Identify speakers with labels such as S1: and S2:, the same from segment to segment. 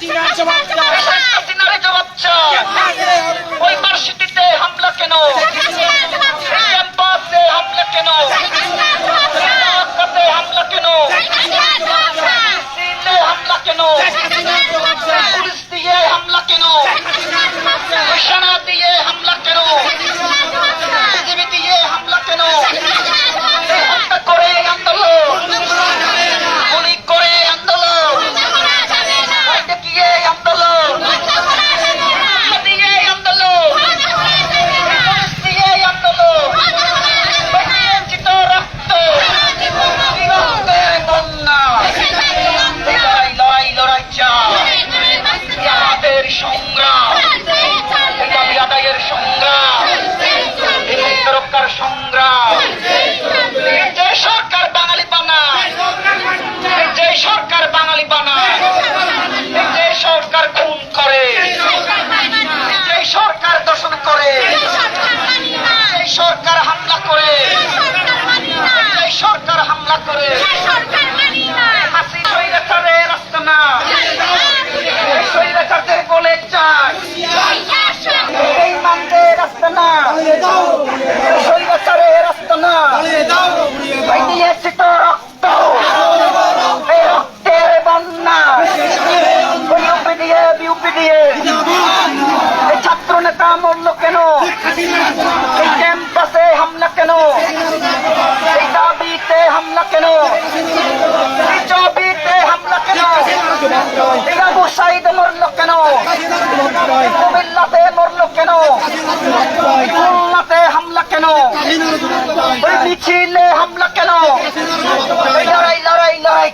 S1: হাসিনার জবাব
S2: চাই। হামলা কেন? ক্যাম্পাসে হামলা কেন? ঢাকাতে হামলা কেন? কেন? পুলিশ দিয়ে কেন? ইউপি দিয়ে ছাত্র নেতা মরল কেন? এই ক্যাম্পাসে হামলা কেন? এই দাবিতে হামলা কেন? হামলা কেন? হামলা কেন? লড়াই লড়াই লড়াই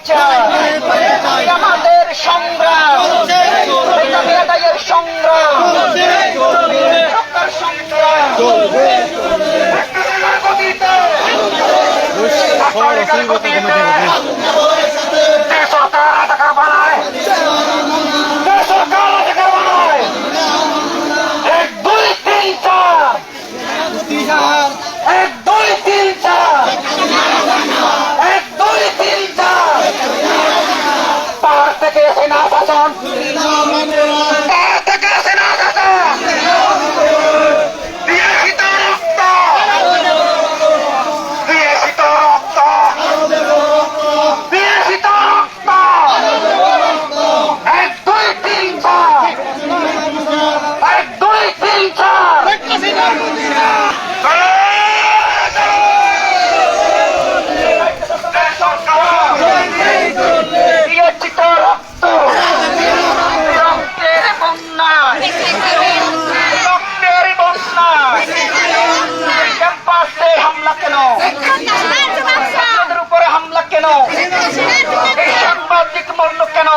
S2: সরকার রাজাকার বানায় কেন? হামলা কেন সাংবাদিক মরল কেন?